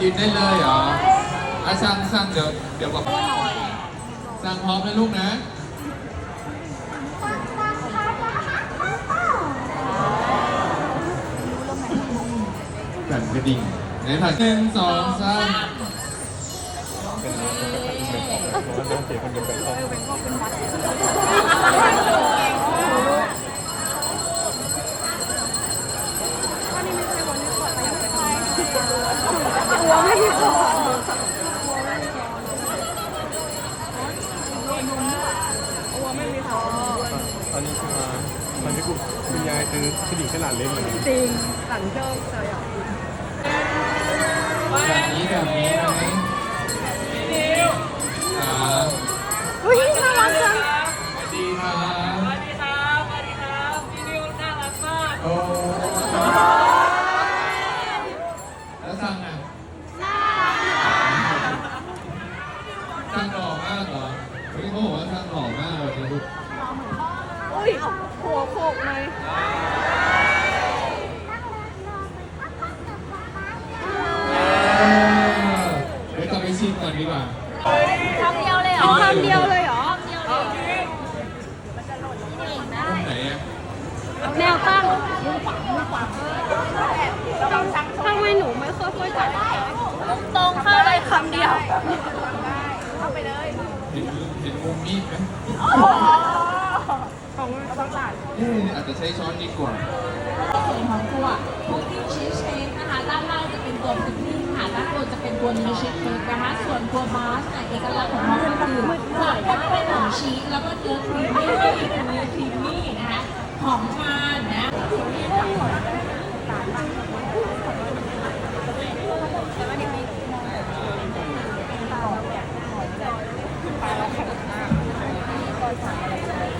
นเจเจนะกินได้เลยเหรออาช่างช่างเดี๋ยวเดี๋ยวบอกสั่งพร้อมนะลูกนะสั่นกระดิ่งไหนผ่านหนึ่งสองสามหั วไม่มีขอตอนนี้คือมาตอนนี้คุณคุณยายซื้อขดิ่งขนาดเล็กเลยจริงหลังเจ้าเจอแบบนี้แบบนี้ไหมครับอุ้ยน่ารักจังสวัสดีครับสวัสดีครับสวัสดีครับพี่นิวน่ารักมากโอ้แล้วสั่งอะสั่งหล่อมากเหรอเฮ้ยเขาบอกว่าสั่งหล่อมากเลยนะลูก อุ้ยหัวโขกเลย เดี๋ยวกลับไปชิมก่อนดีกว่า คำเดียวเลยเหรอคำเดียวเลยเหรอ ตรงไหนอะ แนวตั้งทำไมหนูไม่ค่อยค่อยจัดตรงเข้าเลยคำเดียว เห็นเห็นมุมมีดไหม ของต้อง จัดเอ๊ะอาจจะใช้ช้อนดีกว่าส่วนของตัวพุดดิ้งชีสเค้กนะคะด้านล่างจะเป็นตัวพุดดิ้งค่ะด้านบนจะเป็นตัวมิลค์เชคเค้กนะคะส่วนตัวบาสเนี่ยเอกลักษณ์ของมันก็คือหลักก็เป็นของชีสแล้วก็เนื้อครีมมี่เนื้อครีมมี่นะคะของมันนะรอ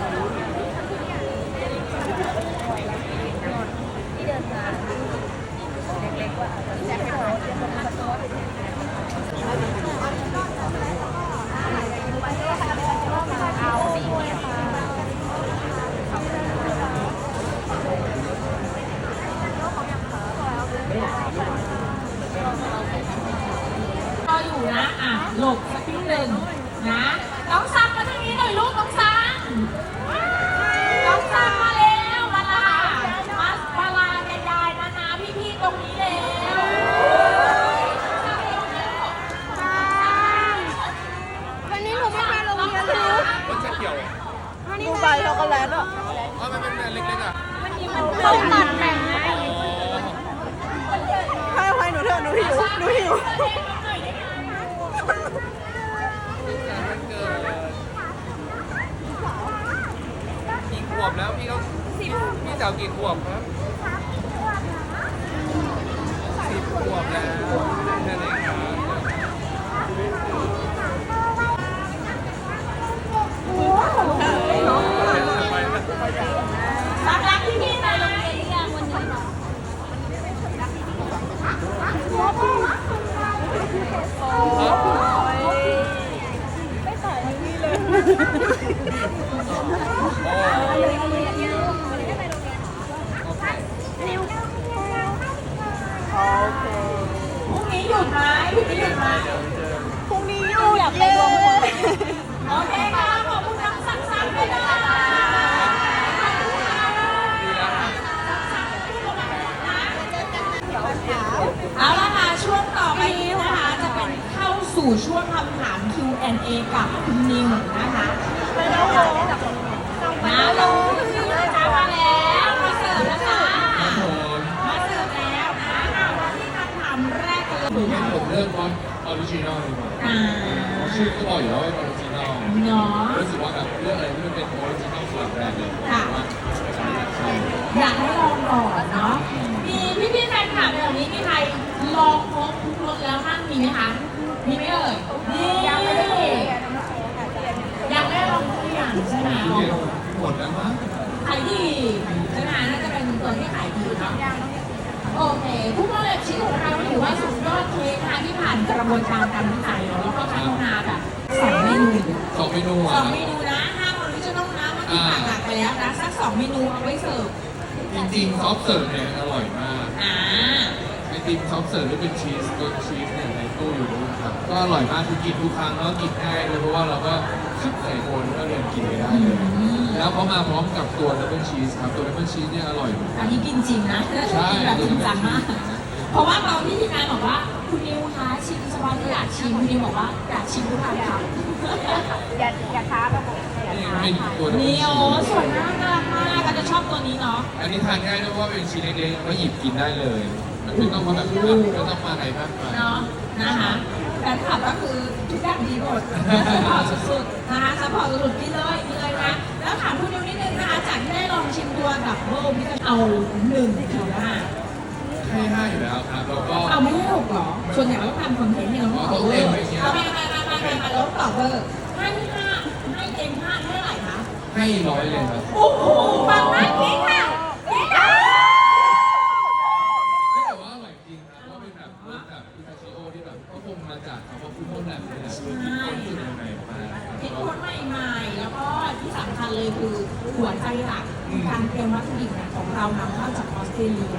วบแล้วพี่เขาพี่สาวกี่ขวบครับสิบขวบแล้วนั่นเองครับรักรักพี่ๆนะพ คุณนิวนะคะมาลงนะคะมาแล้วมาเสิร์ฟนะคะครับผมาเสิร์ฟแล้วนะอะมาที่คำถามแรกกันเลยงั้นผมเลือกบอลออริจินอลดีกว่าอ่าเพราะชื่อก็บอกอยู่แล้วว่าออริจินอลเนาะรู้สึกว่าแบบเลือกอะไรที่มันเป็นออริจินอลสำหรับแบรนด์เลยค่ะ อยากให้ลองก่อนเนาะมีพี่ๆแฟนคลับแถวนี้มีใครลองครบทุกรสแล้วบ้างมีไหมคะมีไหมเอ่ยนี่ บวนการการวิจัยแล้วก็พัฒนาแบบสองเมนูสองเมนูสอะองเมนูนะห้าออริจินอลนะเมื่อกี้ผ่านหลักไปแล้วนะสักสองเมนูเอาไว้เสิร์ฟจริงๆซอฟต์เสิร์ฟเนี่ยอร่อยมากอ่าติมซอฟต์เสิร์ฟหรือเป็นชีสรสชีสเนี่ยในตู้อยู่นู้นครับก็อร่อยมากคือกินทุกครั้งแล้วกินง่ายเลยเพราะว่าเราก็คึบใส่โคนก็เดินกินไปได้เลยแล้วเขามาพร้อมกับตัวดับเบิลชีสครับตัวดับเบิลชีสเนี่ยอร่อยเหมือนกัอันนนี้กินจริงนะใช่แบบจริงจังมากเพราะว่าตอนที่ทีมงานบอกว่า คุณนิวคะชิมสปาที่อยากชิมคุณนิวบอกว่าอยากชิมทุกครั้งครับอย่าอย่าท้าระบบอย่านี่ท้าเป็นตัวดับเบิลนี่ชีโอ้สสวยมากน่ารักมากก็จะชอบตัวนี้เนาะอันนี้ทานง่ายด้วยเพราะว่าเป็นชิ้นเล็กๆก็หยิบกินได้เลย มันไม่ต้องมาแบบไม่ต้องมาไหนมากมาย เนาะนะคะแฟนคลับก็คือทุกอย่างดีหมดสปอร์ตสุดๆนะคะสปอร์ตสุดๆกินเลยกินเลยนะแล้วถามคุณนิวนิดนึงนะคะจากที่ได้ลองชิมตัวดับเบิลพิซซ่าเอาหนึ่งถึงห้า ให้ห้าอยู่แล้วครับแล้วก็เอาไม่ให้หกเหรอส่วนใหญ่เราทำคอนเทนต์เนี่ยเราต้องตอบเบอร์เอาไปไปไปไปไปไปแล้วตอบเบอร์ให้ที่ห้าให้เต็มห้าเท่าไหร่คะให้ร้อยเลยครับโอ้โหปังมากเก่งค่ะ ว่าคุณต้นแบบนี้แหละคือคิดค้นสูตรใหม่ๆมาครับคิดค้นใหม่ๆ แล้วก็ที่สำคัญเลยคือหัวใจหลักการเตรียมวัตถุดิบเนี่ยของเรานำเข้าจากออสเตรเลีย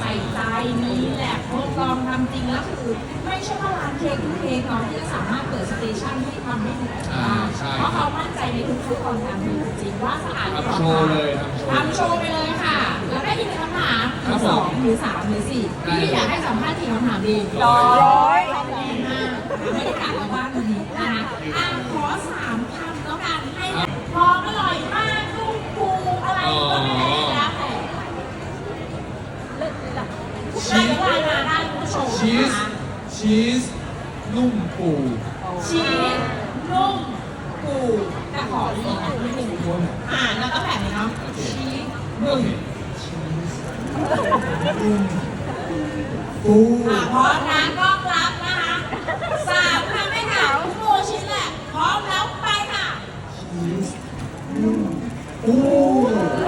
ใส่ใจนี้แหละทดลองทำจริงแล้วคือไม่ใช่ว่าร้านเค้กทุกเค้กเนาะที่จะสามารถเปิดสเตชันที่ทำได้เหมือนกันได้เพราะเขามั่นใจในทุกขั้นตอนการทำจริงว่าสะอาดทำโชว์เลยทำโชว์ทำโชว์ไปเลยค่ะ แล้วได้อีกคำถามหรือสองหรือสามหรือสี่ที่อยากให้สัมภาษณ์ทีคำถามดีร้อย ร้อย ไม่ได้กลับมาบ้านวันนี้นะคะอะขอสามคำแล้วกันให้พออร่อยมากลูกปูอะไรก็ไม่ได้แล้วแต่ได้เวลามาได้คุณผู้ชม ชีส นะคะ ชีสนุ่มปู ชีสนุ่มปูแต่ขอรีบอันนิดนึงอ่าแล้วก็แบบนี้เนาะชีส โอ นุ่ม เคนุ่มปู อ่าพร้อมนะก็รับนะคะสามคำให้ค่ะคุณโมชินแหละ พร้อมแล้วไปค่ะ ชีสนุ่มปู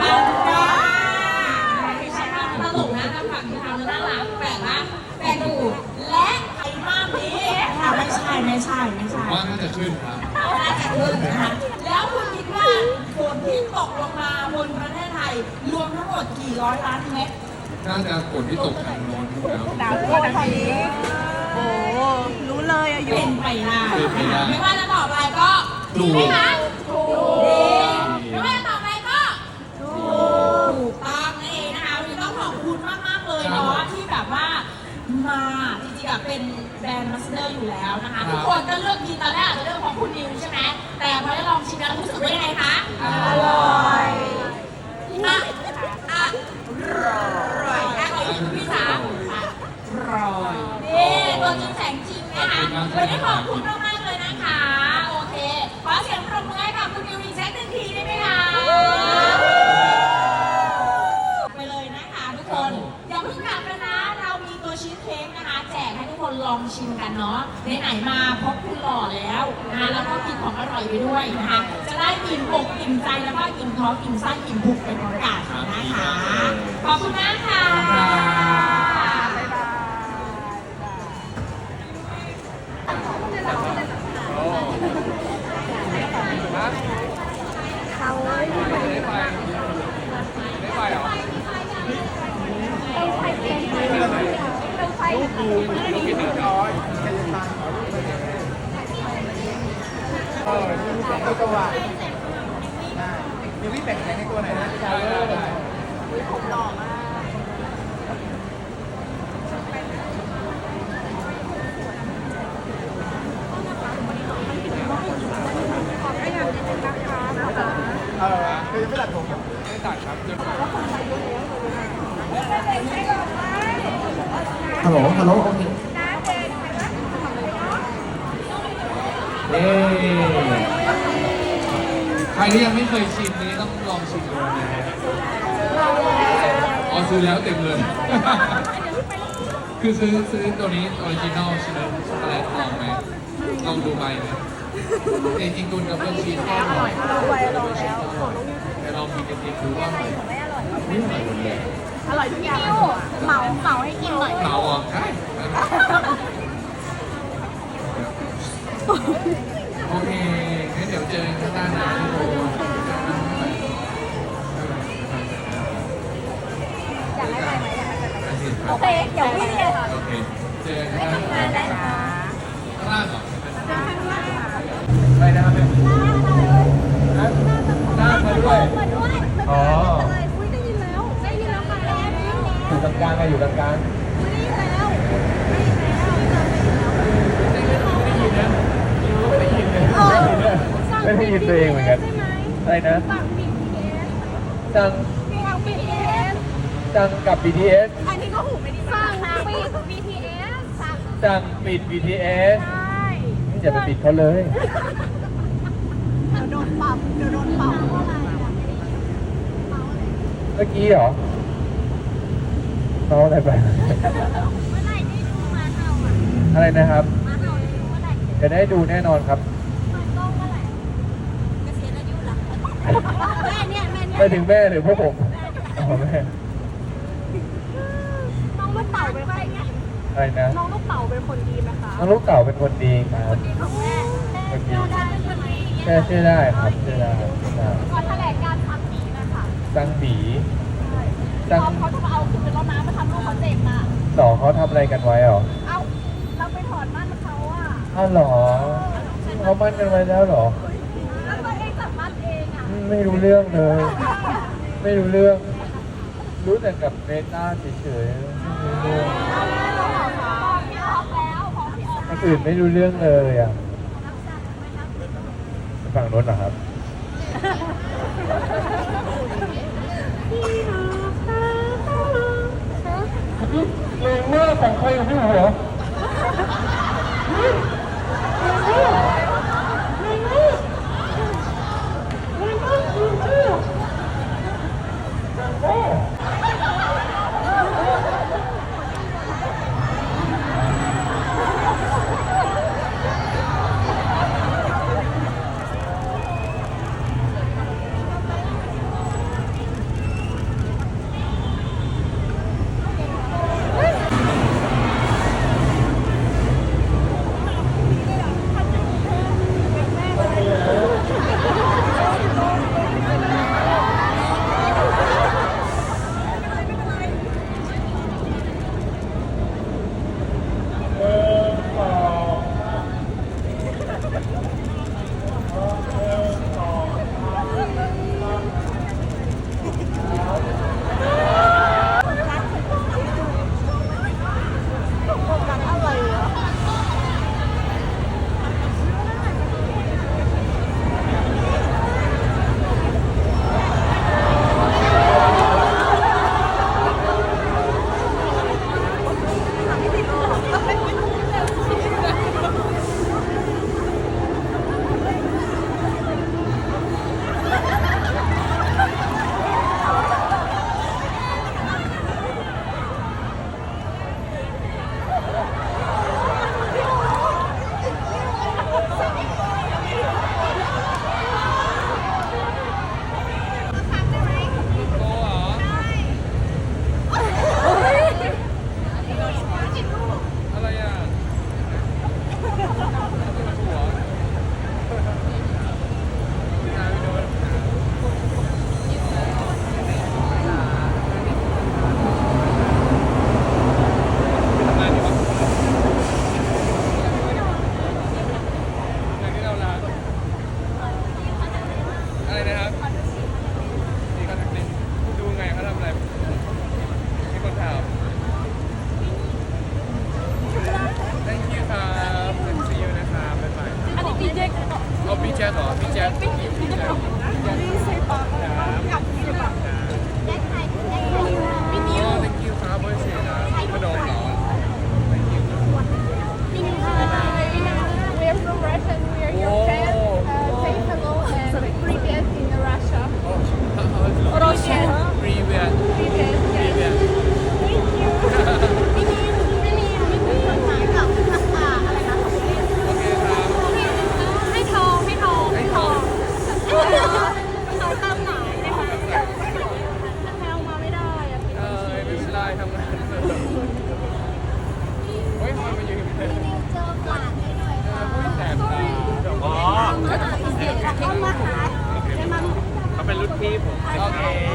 ปังจ้าไม่ใช่ภาพตลกนะถ้าฝั่งที่ทำแล้วน่ารักแปลกนะแปลกอยู่และไอ้ภาพนี้ค่ะไม่ใช่ไม่ใช่ไม่ใช่ ว่าน่าจะขึ้นครับ น่าจะขึ้นนะคะแล้วคุณคิดว่าฝนที่ตกลงมาบนประเทศไทย รวมทั้งหมดกี่ร้อยล้านเม็ด น่าจะฝนที่ตกทางโน้นอยู่แล้วดาวทั่วทางนี้โอ้รู้เลยอายุเป็นไปได้เป็นไม่ว่าจะตอบอไรก็ถูดีกไหมคะถูกดีไม่ว่าจะตอบอไรก็ถูกต้องนั่นเองนะคะวันนี้ต้องขอบคุณมากมากๆเลยเนาะที่แบบว่ามาจริงๆอะเป็นแบรนด์มัสเตอร์อยู่แล้วนะคะทุกคนก็เลือกกินตอนแรกอาจจะเลือกของคุณนิวใช่ไหมแต่พอได้ลองชิมแล้วรู้สึกว่ายังไงคะอร่อยอะอะอร่อยอะขอบคุณพี่สามอะอ ร่อย นี่ตัวจริงแสงจริงนะคะวันนี้ขอบคุณมากๆเลยนะคะ โอเค ขอเสียงปรบมือให้กับคุณนิวอีกสักหนึ่งทีได้ไหมคะไปเลยนะคะทุกคน อย่าเพิ่งกลับกันนะ เรามีตัวชีสเค้กนะคะ แจกให้ทุกคนลองชิมกันเนาะไหนๆมาพบคุณหล่อแล้วนะคะแล้วก็กินของอร่อยไปด้วยนะคะ จะได้อิ่มอกอิ่มใจแล้วก็อิ่มท้องอิ่มไส้อิ่มพุกไปพร้อมกันนะคะ ขอบคุณมากค่ะ บ๊ายบาย เขาต้องใช้เสียงต้องใช้ กินหนึ่งร้อยใครจะทานขอรูปไปเลยเออมีแบ่งในตัวได้มีวิแบ่งในตัวไหนนะพี่ชายได้ ผมหล่อมาก เออคือยังไม่ตัดผมไม่ตัดครับ ฮัลโหลฮัลโหลโอเคเย้ใครที่ยังไม่เคยชิมนี้ต้องลองชิมดูนะฮะอ๋อซื้อแล้วเต็มเลย คือซื้อซื้อตัวนี้ออริจินอลใช่ไหมช็อกโกแลตลองไหมลองดูใบไหมแต่จริงๆคุณกับเพื่อนชีสก็อร่อยเราไวลองแล้วแต่ลองกินจริงๆดูว่าอร่อยไม่อร่อยไม่อร่อยหมดเลย อร่อยทุกอย่าง เหมาเหมาให้กินหน่อยเหมาอะใช่โอเคงั้นเดี๋ยวเจอกันข้างหน้านะทุกคนอยากให้ไปไหมอยากให้ไปไหมอาทิตย์ไปโอเคเดี๋ยววิ่งเลยโอเค เจอกันครับข้างล่างเหรออะไรนะครับเนี่ยฮะหน้ามาด้วยมาด้วย อ๋อ อยู่กลางกลางไงอยู่กลางกลางไม่ได้ยินตัวเองเหมือนกันอะไรนะสั่ง BTS จังสั่งปิด BTS จังกับ BTS อันนี้ก็หูไม่ดีสั่งปิด BTS สั่งปิด BTS ใช่นี่อย่าไปปิดเขาเลยเดี๋ยวโดนปรับเดี๋ยวโดนปรับเมื่อกี้เหรอ น้องอะไรไป เมื่อไหร่ได้ดูมาเห่าอะอะไรนะครับ มาเห่าได้ดูเมื่อไหร่จะได้ดูแน่นอนครับ เปิดกล้องเมื่อไหร่เกษียณอายุเหรอแม่เนี่ยแม่เนี่ยไปถึงแม่หรือพวกผมอ๋อแม่น้องลูกเต่าเป็นใครไงอะไรนะ น้องลูกเต่าเป็นคนดีไหมคะน้องลูกเต่าเป็นคนดีครับ ดีของแม่แม่เชื่อได้ใช่ไหมเชื่อเชื่อได้ครับเชื่อได้เชื่อได้ก่อนแถลงการทำดีนะคะจังบี ตอนเขาจะมาเอาคืนแล้วนะมาทำลูกเขาเจ็บอะสองเขาทำอะไรกันไว้เหรอเอาเราไปถอนมั่นเขาอะอ้าวเหรอเขามั่นกันไว้แล้วเหรอ แล้วตัวเองสัมมั่นเองอะอืมไม่รู้เรื่องเลย ไม่รู้เรื่อง รู้แต่กับเมตาเฉยๆไม่รู้เรื่องบอกพี่ออกแล้วบอกพี่ออกคนอื่นไม่รู้เรื่องเลยอะฝั่งโน้นเหรอครับ เลงว่าของใครอยู่ที่หัว ผมโอเค